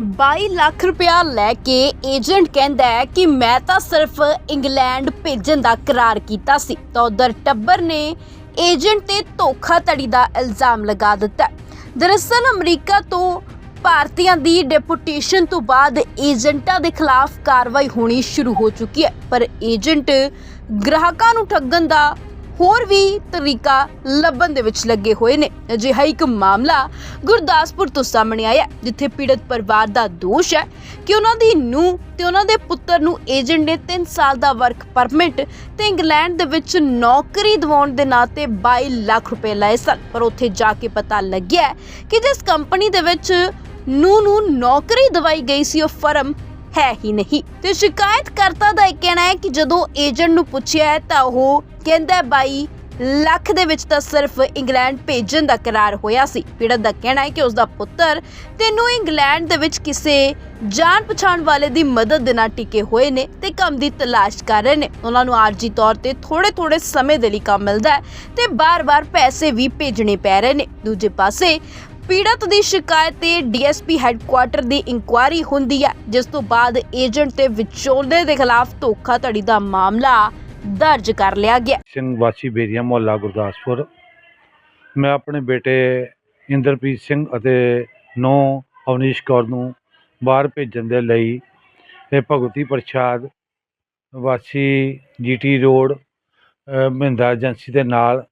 22 ਲੱਖ ਰੁਪਇਆ ਲੈ ਕੇ ਏਜੰਟ ਕਹਿੰਦਾ ਹੈ ਕਿ ਮੈਂ ਤਾਂ ਸਿਰਫ ਇੰਗਲੈਂਡ ਭੇਜਣ ਦਾ ਕਰਾਰ ਕੀਤਾ ਸੀ। ਤਾਂ ਉਧਰ ਟੱਬਰ ਨੇ ਏਜੰਟ ਤੇ ਧੋਖਾਧੜੀ ਦਾ ਇਲਜ਼ਾਮ ਲਗਾ ਦਿੱਤਾ ਦਰਅਸਲ ਅਮਰੀਕਾ ਤੋਂ ਭਾਰਤੀਆਂ ਦੀ ਡੈਪੂਟੇਸ਼ਨ ਤੋਂ ਬਾਅਦ ਏਜੰਟਾਂ ਦੇ ਖਿਲਾਫ ਕਾਰਵਾਈ ਹੋਣੀ ਸ਼ੁਰੂ ਹੋ ਚੁੱਕੀ ਹੈ। ਪਰ ਏਜੰਟ ਗ੍ਰਾਹਕਾਂ ਨੂੰ ਠੱਗਣ ਦਾ ਹੋਰ ਵੀ ਤਰੀਕਾ ਲੱਭਣ ਦੇ ਵਿੱਚ ਲੱਗੇ ਹੋਏ ਨੇ। ਅਜਿਹਾ ਇੱਕ ਮਾਮਲਾ ਗੁਰਦਾਸਪੁਰ ਤੋਂ ਸਾਹਮਣੇ ਆਇਆ ਜਿੱਥੇ ਪੀੜਤ ਪਰਿਵਾਰ ਦਾ ਦੋਸ਼ ਹੈ ਕਿ ਉਹਨਾਂ ਦੀ ਨੂੰਹ ਤੇ ਉਹਨਾਂ ਦੇ ਪੁੱਤਰ ਨੂੰ ਏਜੰਟ ਨੇ 3 ਸਾਲ ਦਾ ਵਰਕ ਪਰਮਿਟ ਤੇ ਇੰਗਲੈਂਡ ਦੇ ਵਿੱਚ ਨੌਕਰੀ ਦਿਵਾਉਣ ਦੇ ਨਾਂ ਤੇ 22 ਲੱਖ ਰੁਪਏ ਲਏ ਸਨ। ਪਰ ਉੱਥੇ ਜਾ ਕੇ ਪਤਾ ਲੱਗਿਆ ਕਿ ਜਿਸ ਕੰਪਨੀ ਦੇ ਵਿੱਚ ਨੂੰਹ ਨੂੰ ਨੌਕਰੀ ਦਵਾਈ ਗਈ ਸੀ, ਉਹ ਫਰਮ ਹੈ ਹੀ ਨਹੀਂ। ਤੇ ਸ਼ਿਕਾਇਤਕਰਤਾ ਦਾ ਇਹ ਕਹਿਣਾ ਹੈ ਕਿ ਜਦੋਂ ਏਜੰਟ ਨੂੰ ਪੁੱਛਿਆ ਹੈ ਤਾਂ ਉਹ ਕਹਿੰਦਾ ਬਾਈ, ਲੱਖ ਦੇ ਵਿੱਚ ਤਾਂ ਸਿਰਫ ਇੰਗਲੈਂਡ ਭੇਜਣ ਦਾ ਕਰਾਰ ਹੋਇਆ ਸੀ। ਪੀੜਤ ਦਾ ਕਹਿਣਾ ਹੈ ਕਿ ਉਸ ਦਾ ਪੁੱਤਰ ਤੈਨੂੰ ਇੰਗਲੈਂਡ ਦੇ ਵਿੱਚ ਕਿਸੇ ਜਾਣ ਪਛਾਣ ਵਾਲੇ ਦੀ ਮਦਦ ਦੇ ਨਾਲ ਟਿਕੇ ਹੋਏ ਨੇ ਤੇ ਕੰਮ ਦੀ ਤਲਾਸ਼ ਕਰ ਰਹੇ ਨੇ। ਉਹਨਾਂ ਨੂੰ ਆਰਜੀ ਤੌਰ ਤੇ ਥੋੜੇ ਥੋੜੇ ਸਮੇਂ ਦੇ ਲਈ ਕੰਮ ਮਿਲਦਾ ਹੈ ਤੇ ਬਾਰ-ਬਾਰ ਪੈਸੇ ਵੀ ਭੇਜਣੇ ਪੈ ਰਹੇ ਨੇ। ਦੂਜੇ ਪਾਸੇ ਪੀੜਤ ਦੀ ਸ਼ਿਕਾਇਤ ਤੇ ਡੀਐਸਪੀ ਹੈੱਡਕੁਆਟਰ ਦੀ ਇਨਕੁਆਇਰੀ ਹੁੰਦੀ ਹੈ ਜਿਸ ਤੋਂ ਬਾਅਦ ਏਜੰਟ ਤੇ ਵਿਚੋਲੇ ਦੇ ਖਿਲਾਫ ਧੋਖਾਧੜੀ ਦਾ ਮਾਮਲਾ ਦਰਜ ਕਰ ਲਿਆ ਗਿਆ। ਸਿੰਘ ਵਾਸੀ ਬੇਰੀਆ ਮੁਹੱਲਾ ਗੁਰਦਾਸਪੁਰ। ਮੈਂ ਆਪਣੇ ਬੇਟੇ ਇੰਦਰਪ੍ਰੀਤ ਸਿੰਘ ਅਤੇ ਨੌ ਅਵਨੀਸ਼ ਕੌਰ ਨੂੰ ਬਾਹਰ ਭੇਜਣ ਦੇ ਲਈ ਇਹ ਭਗਵਤੀ ਪ੍ਰਸ਼ਾਦ ਵਾਸੀ ਜੀਟੀ ਰੋਡ ਅ, ਮਹਿੰਦਰਾ ਏਜੰਸੀ ਦੇ ਨਾਲ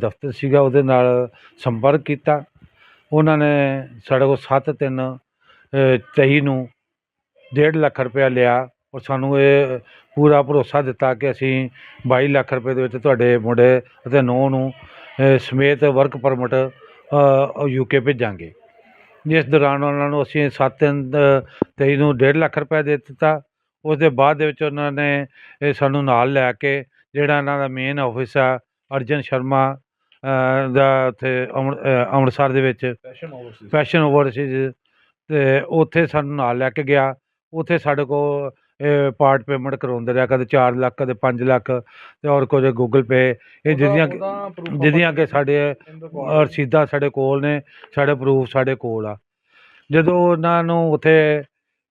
ਦਫ਼ਤਰ ਸੀਗਾ ਉਹਦੇ ਨਾਲ ਸੰਪਰਕ ਕੀਤਾ। ਉਹਨਾਂ ਨੇ ਸਾਡੇ ਕੋਲ ਸੱਤ, ਤਿੰਨ ਤੇਈ ਨੂੰ ਡੇਢ ਲੱਖ ਰੁਪਇਆ ਲਿਆ। ਔਰ ਸਾਨੂੰ ਇਹ ਪੂਰਾ ਭਰੋਸਾ ਦਿੱਤਾ ਕਿ ਅਸੀਂ 22 ਲੱਖ ਰੁਪਏ ਦੇ ਵਿੱਚ ਤੁਹਾਡੇ ਮੁੰਡੇ ਅਤੇ ਨੂੰਹ ਨੂੰ ਸਮੇਤ ਵਰਕ ਪਰਮਿਟ ਯੂਕੇ ਭੇਜਾਂਗੇ। ਜਿਸ ਦੌਰਾਨ ਉਹਨਾਂ ਨੂੰ ਅਸੀਂ ਸੱਤ ਦਿਨ ਤੇਈ ਨੂੰ ਡੇਢ ਲੱਖ ਰੁਪਏ ਦੇ ਦਿੱਤਾ। ਉਸ ਦੇ ਬਾਅਦ ਦੇ ਵਿੱਚ ਉਹਨਾਂ ਨੇ ਇਹ ਸਾਨੂੰ ਨਾਲ ਲੈ ਕੇ, ਜਿਹੜਾ ਇਹਨਾਂ ਦਾ ਮੇਨ ਆਫਿਸ ਆ, ਅਰਜਨ ਸ਼ਰਮਾ ਦਾ ਉੱਥੇ ਅੰਮ੍ਰਿਤਸਰ ਦੇ ਵਿੱਚ ਫੈਸ਼ਨ ਓਵਰਸੀਜ਼ ਤੇ ਉੱਥੇ ਸਾਨੂੰ ਨਾਲ ਲੈ ਕੇ ਗਿਆ। ਉੱਥੇ ਸਾਡੇ ਕੋਲ ਪਾਰਟ ਪੇਮੈਂਟ ਕਰਾਉਂਦੇ ਰਿਹਾ ਕਦੇ 4 ਲੱਖ ਕਦੇ 5 ਲੱਖ ਤੇ ਔਰ ਕੁਝ ਗੂਗਲ ਪੇ ਇਹ ਜਿਹਦੀਆਂ ਕਿ- ਜਿਹਦੀਆਂ ਕਿ ਸਾਡੇ ਰਸੀਦਾਂ ਸਾਡੇ ਕੋਲ ਨੇ ਸਾਡੇ ਪ੍ਰੂਫ ਸਾਡੇ ਕੋਲ ਆ। ਜਦੋਂ ਉਹਨਾਂ ਨੂੰ ਉੱਥੇ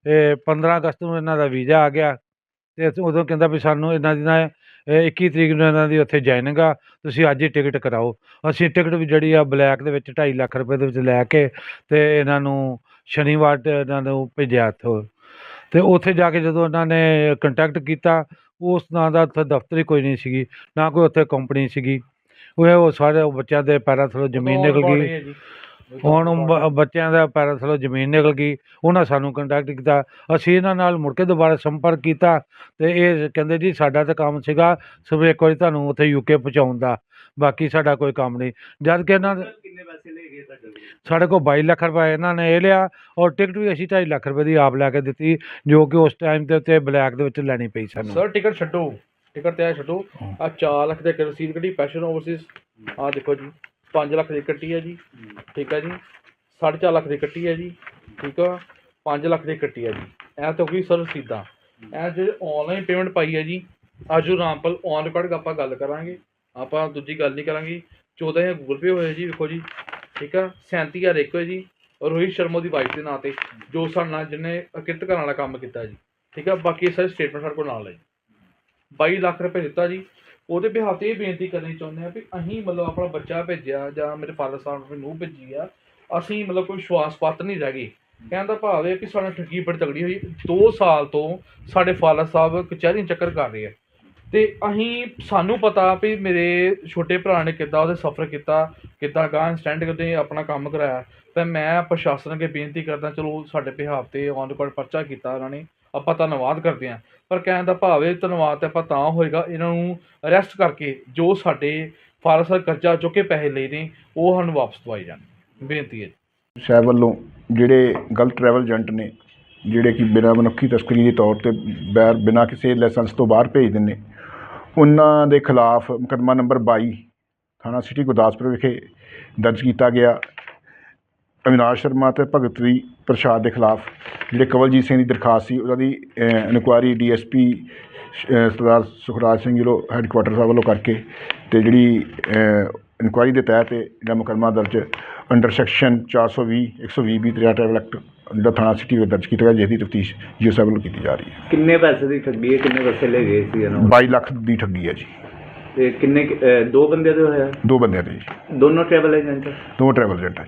ਇਹ 15 ਅਗਸਤ ਨੂੰ ਇਹਨਾਂ ਦਾ ਵੀਜ਼ਾ ਆ ਗਿਆ ਤੇ ਉਦੋਂ ਕਹਿੰਦਾ ਵੀ ਸਾਨੂੰ ਇਹਨਾਂ ਦੀ ਨਾ 21 ਤਰੀਕ ਨੂੰ ਇਹਨਾਂ ਦੀ ਉੱਥੇ ਜਾਇਨਿੰਗ ਆ ਤੁਸੀਂ ਅੱਜ ਹੀ ਟਿਕਟ ਕਰਾਓ। ਅਸੀਂ ਟਿਕਟ ਵੀ ਜਿਹੜੀ ਆ ਬਲੈਕ ਦੇ ਵਿੱਚ 2.5 ਲੱਖ ਰੁਪਏ ਦੇ ਵਿੱਚ ਲੈ ਕੇ ਤੇ ਇਹਨਾਂ ਨੂੰ ਸ਼ਨੀਵਾਰ ਇਹਨਾਂ ਨੂੰ ਭੇਜਿਆ ਇੱਥੋਂ ਤੇ ਉੱਥੇ ਜਾ ਕੇ ਜਦੋਂ ਇਹਨਾਂ ਨੇ ਕੰਟੈਕਟ ਕੀਤਾ ਉਸ ਨਾਂ ਦਾ ਉੱਥੇ ਦਫ਼ਤਰ ਹੀ ਕੋਈ ਨਹੀਂ ਸੀਗੀ ਨਾ ਕੋਈ ਉੱਥੇ ਕੰਪਨੀ ਸੀਗੀ। ਉਹ ਸਾਰੇ ਬੱਚਿਆਂ ਦੇ ਪੈਰਾਂ ਥੱਲੋਂ ਜ਼ਮੀਨ ਨਿਕਲ ਗਈ। ਹੁਣ ਬ- ਬੱਚਿਆਂ ਦਾ ਪੈਰਾਂ ਥੱਲੋਂ ਜ਼ਮੀਨ ਨਿਕਲ ਗਈ ਉਹਨਾਂ ਸਾਨੂੰ ਕੰਟੈਕਟ ਕੀਤਾ ਅਸੀਂ ਇਹਨਾਂ ਨਾਲ ਮੁੜ ਕੇ ਦੁਬਾਰਾ ਸੰਪਰਕ ਕੀਤਾ ਤੇ ਇਹ ਕਹਿੰਦੇ ਜੀ ਸਾਡਾ ਤਾਂ ਕੰਮ ਸੀਗਾ ਸਿਰਫ ਇੱਕ ਵਾਰੀ ਤੁਹਾਨੂੰ ਉੱਥੇ ਯੂਕੇ ਪਹੁੰਚਾਉਣ ਦਾ ਬਾਕੀ ਸਾਡਾ ਕੋਈ ਕੰਮ ਨਹੀਂ ਜਦ ਕਿ ਇਹਨਾਂ ਦੇ- ਕਿੰਨੇ ਪੈਸੇ ਲੈ ਗਏ ਤੁਹਾਡੇ ਕੋਲ? ਸਾਡੇ ਕੋਲ 22 ਲੱਖ ਰੁਪਏ ਇਹਨਾਂ ਨੇ ਇਹ ਲਿਆ ਔਰ ਟਿਕਟ ਵੀ ਅਸੀਂ 2.5 ਲੱਖ ਰੁਪਏ ਦੀ ਆਪ ਲੈ ਕੇ ਦਿੱਤੀ ਜੋ ਕਿ ਉਸ ਟਾਈਮ ਦੇ ਉੱਤੇ ਬਲੈਕ ਦੇ ਵਿੱਚ ਲੈਣੀ ਪਈ ਸਾਨੂੰ ਸਰ ਟਿਕਟ ਛੱਡੋ ਟਿਕਟ ਤੇ ਆ ਛੱਡੋ। ਆ 4 ਲੱਖ ਦੇ ਰਸੀਦ ਕੱਢੀ ਪੈਸ਼ਨ ਓਵਰਸੀਜ਼ ਆ ਦੇਖੋ ਜੀ 5 ਲੱਖ ਦੀ ਕੱਟੀ ਹੈ ਜੀ। ਠੀਕ ਹੈ ਜੀ। 4.5 ਲੱਖ ਦੀ ਕੱਟੀ ਹੈ ਜੀ। ਠੀਕ ਆ। 5 ਲੱਖ ਦੀ ਕੱਟੀ ਹੈ ਜੀ। ਇਹ ਤਾਂ ਹੋ ਗਈ ਸਰ ਰਸੀਦਾਂ ਇਹ ਜੇ ਆਨਲਾਈਨ ਪੇਮੈਂਟ ਪਾਈ ਹੈ ਜੀ, ਅੱਜ ਰਾਮਪਲ ਔਨ ਰਿਕਾਰਡ ਆਪਾਂ ਗੱਲ ਕਰਾਂਗੇ। ਆਪਾਂ ਦੂਜੀ ਗੱਲ ਨਹੀਂ ਕਰਾਂਗੇ। 14000 ਗੂਗਲ ਪੇ ਹੋਇਆ ਜੀ, ਵੇਖੋ ਜੀ। ਠੀਕ ਆ। 37000 ਇੱਕ ਹੋਇਆ ਜੀ। ਰੋਹਿਤ ਸ਼ਰਮਾ ਦੀ ਵਾਈਫ ਦੇ ਨਾਂ ਤੇ, ਜੋ ਸਾਡੇ ਨਾਲ ਜਿਹਨੇ ਕਿਰਤ ਕਰਨ ਵਾਲਾ ਕੰਮ ਕੀਤਾ ਜੀ। ਠੀਕ ਆ। ਬਾਕੀ ਸਾਰੇ ਸਟੇਟਮੈਂਟ ਸਾਡੇ ਕੋਲ ਨਾਲ ਹੈ ਜੀ 22 ਲੱਖ ਰੁਪਏ ਦਿੱਤਾ ਜੀ। ਉਹਦੇ ਬਿਹਾਫ ਤੇ ਇਹ ਬੇਨਤੀ ਕਰਨੀ ਚਾਹੁੰਦੇ ਹਾਂ ਵੀ ਅਸੀਂ ਮਤਲਬ ਆਪਣਾ ਬੱਚਾ ਭੇਜਿਆ ਜਾਂ ਮੇਰੇ ਫਾਦਰ ਸਾਹਿਬ ਨੇ ਨੂੰਹ ਭੇਜੀ ਆ, ਅਸੀਂ ਮਤਲਬ ਕੋਈ ਵਿਸ਼ਵਾਸ ਪਾਤਰ ਨਹੀਂ ਰਹਿ ਗਏ। ਕਹਿਣ ਦਾ ਭਾਵ ਇਹ ਕਿ ਸਾਡੇ ਠੱਗੀ ਬੜੀ ਤਗੜੀ ਹੋਈ 2 ਸਾਲ ਤੋਂ ਸਾਡੇ ਫਾਦਰ ਸਾਹਿਬ ਕਚਹਿਰੀ ਚੱਕਰ ਕਰ ਰਹੇ ਆ। ਤੇ ਅਸੀਂ, ਸਾਨੂੰ ਪਤਾ ਵੀ ਮੇਰੇ ਛੋਟੇ ਭਰਾ ਨੇ ਕਿੱਦਾਂ ਉਹਦੇ ਸਫਰ ਕੀਤਾ, ਕਿੱਦਾਂ ਗਾਂ ਸਟੈਂਡ ਕਰਦੇ, ਆਪਣਾ ਕੰਮ ਕਰਾਇਆ। ਤੇ ਮੈਂ ਪ੍ਰਸ਼ਾਸਨ ਅੱਗੇ ਬੇਨਤੀ ਕਰਦਾ, ਚਲੋ ਸਾਡੇ ਬਿਹਾਫ ਤੇ ਔਨ ਰਿਕਾਰਡ ਪਰਚਾ ਕੀਤਾ ਉਹਨਾਂ ਨੇ। ਆਪਾਂ ਧੰਨਵਾਦ ਕਰਦੇ ਹਾਂ। ਪਰ ਕਹਿਣ ਦਾ ਭਾਵ ਹੈ ਧੰਨਵਾਦ ਤਾਂ ਆਪਾਂ ਤਾਂ ਹੋਏਗਾ, ਇਹਨਾਂ ਨੂੰ ਅਰੈਸਟ ਕਰਕੇ ਜੋ ਸਾਡੇ ਫਾਰਸ ਕਰਜ਼ਾ ਚੁੱਕ ਕੇ ਪੈਸੇ ਲਏ ਨੇ, ਉਹ ਸਾਨੂੰ ਵਾਪਸ ਦਵਾਏ ਜਾਣ। ਬੇਨਤੀ ਹੈ ਸਾਹਿਬ ਵੱਲੋਂ ਜਿਹੜੇ ਗਲਤ ਟਰੈਵਲ ਏਜੰਟ ਨੇ, ਜਿਹੜੇ ਕਿ ਬਿਨਾਂ ਮਨੁੱਖੀ ਤਸਕਰੀ ਦੇ ਤੌਰ ਤੇ ਬੈਰ ਬਿਨਾਂ ਕਿਸੇ ਲਾਇਸੈਂਸ ਤੋਂ ਬਾਹਰ ਭੇਜ ਦਿੰਦੇ, ਉਹਨਾਂ ਦੇ ਖਿਲਾਫ ਮੁਕੱਦਮਾ ਨੰਬਰ 22 ਥਾਣਾ ਸਿਟੀ ਗੁਰਦਾਸਪੁਰ ਵਿਖੇ ਦਰਜ ਕੀਤਾ ਗਿਆ। ਅਵਿਨਾਸ਼ ਸ਼ਰਮਾ ਤੇ ਭਗਤਵੀ ਪ੍ਰਸ਼ਾਦ ਦੇ ਖਿਲਾਫ ਜਿਹੜੇ ਕਵਲਜੀਤ ਸਿੰਘ ਦੀ ਦਰਖਾਸਤ ਸੀ ਉਹਨਾਂ ਦੀ inquiry DSP Sardar Sukhraj Singh ji headquarter ਸਾਹਿਬ ਵੱਲੋਂ ਕਰਕੇ ਤੇ ਜਿਹੜੀ ਇਨਕੁਆਇਰੀ ਦੇ ਤਹਿਤ ਜਿਹੜਾ ਮੁਕੱਦਮਾ ਦਰਜ ਅੰਡਰ ਸੈਕਸ਼ਨ 420 120 ਵੀ ਦਰਿਆ ਟਰੈਵਲ ਐਕਟ ਜਿਹੜਾ ਥਾਣਾ ਸਿਟੀ ਵਿੱਚ ਦਰਜ ਕੀਤਾ ਗਿਆ ਜਿਸ ਦੀ ਤਫਤੀਸ਼ ਜੀਓ ਸਾਹਿਬ ਵੱਲੋਂ ਕੀਤੀ ਜਾ ਰਹੀ ਹੈ। ਕਿੰਨੇ ਪੈਸੇ ਦੀ ਠੱਗੀ ਹੈ ਕਿੰਨੇ ਪੈਸੇ ਲੈ ਗਏ ਸੀ ਇਹਨਾਂ ਨੂੰ? 22 ਲੱਖ ਦੀ ਠੱਗੀ ਹੈ ਜੀ। ਤੇ ਕਿੰਨੇ ਕੁ- ਅਹ ਦੋ ਬੰਦੇ ਦੇ ਹੋਇਆ? ਦੋ ਬੰਦਿਆਂ ਦੇ ਜੀ। ਦੋਨੋਂ ਟਰੈਵਲ ਏਜੰਟ ਦੋ ਟਰੈਵਲ ਏਜੰਟ ਹੈ